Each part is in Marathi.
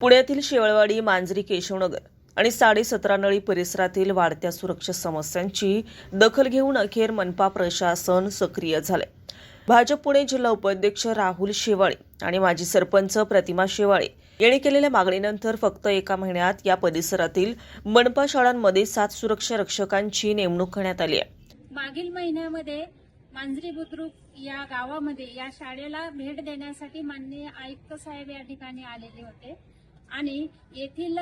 पुण्यातील शेवळवाडी मांजरी केशवनगर आणि साडेसतरा नळी परिसरातील वाढत्या सुरक्षा समस्यांची दखल घेऊन अखेर मनपा प्रशासन सक्रिय झाले भाजप पुणे जिल्हा उपाध्यक्ष राहुल शेवाळे आणि माजी सरपंच प्रतिमा शेवाळे यांनी केलेल्या मागणीनंतर फक्त एका महिन्यात या परिसरातील मनपा शाळांमध्ये सात सुरक्षा रक्षकांची नेमणूक करण्यात आली आहे. मागील महिन्यामध्ये मांजरी बुद्रुक या गावामध्ये या शाळेला भेट देण्यासाठी माननीय आयुक्त साहेब या ठिकाणी आलेले होते. आणि येथील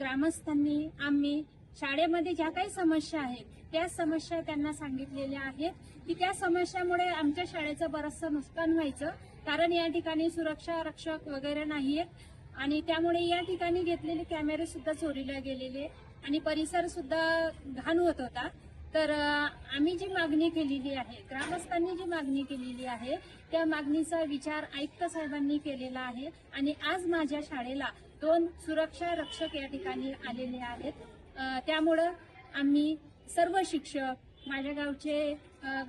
ग्रामस्थांनी आम्ही शाळेमध्ये ज्या काही समस्या आहेत त्या समस्या त्यांना सांगितलेल्या आहेत की त्या समस्यामुळे आमच्या शाळेचं बरंचसं नुकसान व्हायचं कारण या ठिकाणी सुरक्षा रक्षक वगैरे नाहीयेत. आणि त्यामुळे या ठिकाणी घेतलेले कॅमेरे सुद्धा चोरीला गेलेले आणि परिसर सुद्धा घाण होत होता. तर आम्ही जी मागणी केलेली आहे ग्रामस्थांनी जी मागणी केलेली आहे त्या मागणीचा विचार आयुक्त साहेबांनी केलेला आहे. आणि आज माझ्या शाळेला दोन सुरक्षा रक्षक या ठिकाणी आलेले आहेत. त्यामुळं आम्ही सर्व शिक्षक माझ्या गावचे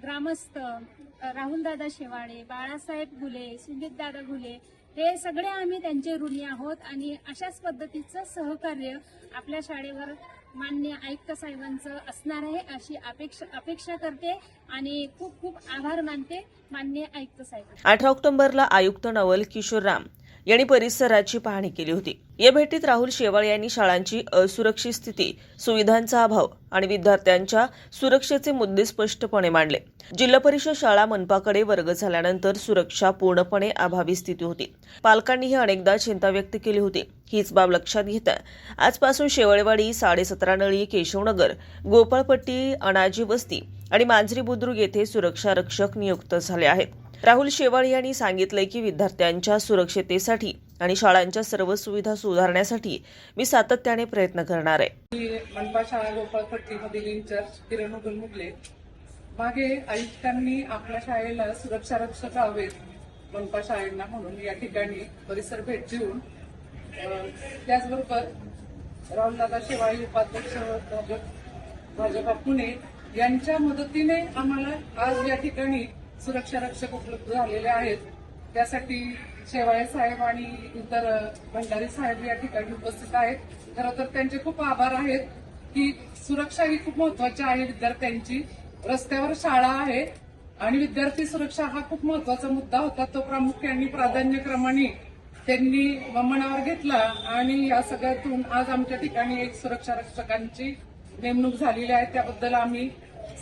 ग्रामस्थ राहुलदादा शेवाळे बाळासाहेब घुले सुजितदादा घुले हे सगळे आम्ही त्यांचे ऋणी आहोत आणि अशाच पद्धतीचं सहकार्य आपल्या शाळेवर मान्य आयुक्त साहेबांचं असणार आहे अशी अपेक्षा अपेक्षा करते आणि खूप खूप आभार मानते मान्य आयुक्त साहेब. अठरा ऑक्टोबरला आयुक्त नवल किशोर राम. यांनी परिसराची पाहणी केली होती. या भेटीत राहुल शेवाळे यांनी शाळांची असुरक्षित स्थिती सुविधांचा अभाव आणि विद्यार्थ्यांच्या सुरक्षेचे मुद्दे स्पष्टपणे मांडले. जिल्हा परिषद शाळा मनपाकडे वर्ग झाल्यानंतर सुरक्षा पूर्णपणे अभावी स्थिती होती. पालकांनीही अनेकदा चिंता व्यक्त केली होती. हीच बाब लक्षात घेता आजपासून शेवळेवाडी साडेसतरा नळी केशवनगर गोपाळपट्टी अनाजी वस्ती आणि मांजरी बुद्रुक येथे सुरक्षा रक्षक नियुक्त झाले आहेत. राहुल शेवाळे यांनी सांगितले की विद्यार्थ्यांच्या सुरक्षितेसाठी आणि शाळांच्या सर्व सुविधा सुधारण्यासाठी मी सातत्याने प्रयत्न करणार आहे. मी मनपा शाळा गोपाळपट्टीमधील इंचार्ज किरण मुगले. मागे आयुक्तांनी आपल्या शाळेला सुरक्षा रक्षक हवेत मनपा शाळेंना म्हणून या ठिकाणी परिसर भेट देऊन त्याचबरोबर राहुलदादा शेवाळी उपाध्यक्ष भाजप- भाजपा पुणे यांच्या मदतीने आम्हाला आज या ठिकाणी सुरक्षा रक्षक उपलब्ध झालेले आहेत. त्यासाठी शेवाळे साहेब आणि इतर भंडारी साहेब या ठिकाणी उपस्थित आहेत. खरं तर त्यांचे खूप आभार आहेत की सुरक्षा ही खूप महत्वाची आहे विद्यार्थ्यांची. रस्त्यावर शाळा आहे आणि विद्यार्थी सुरक्षा हा खूप महत्त्वाचा मुद्दा होता. तो प्रामुख्याने प्राधान्यक्रमाने त्यांनी मनावर घेतला आणि या सगळ्यातून आज आमच्या ठिकाणी एक सुरक्षा रक्षकांची नेमणूक झालेली आहे. त्याबद्दल आम्ही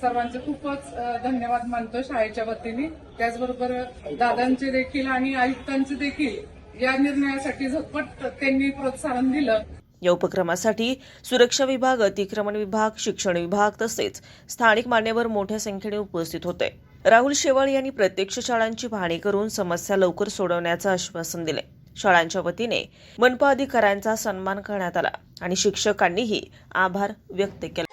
सर्वांचे खूपच धन्यवाद मानतो शाळेच्या वतीने. त्याचबरोबर दादांचे देखील आणि आयुक्तांचे देखील या निर्णयासाठी झटपट त्यांनी प्रोत्साहन दिलं. या उपक्रमासाठी सुरक्षा विभाग अतिक्रमण विभाग शिक्षण विभाग तसेच स्थानिक मान्यवर मोठ्या संख्येने उपस्थित होते. राहुल शेवाळ यांनी प्रत्यक्ष शाळांची पाहणी करून समस्या लवकर सोडवण्याचं आश्वासन दिले. शाळांच्या वतीने मनपा अधिकाऱ्यांचा सन्मान करण्यात आला आणि शिक्षकांनीही आभार व्यक्त केले.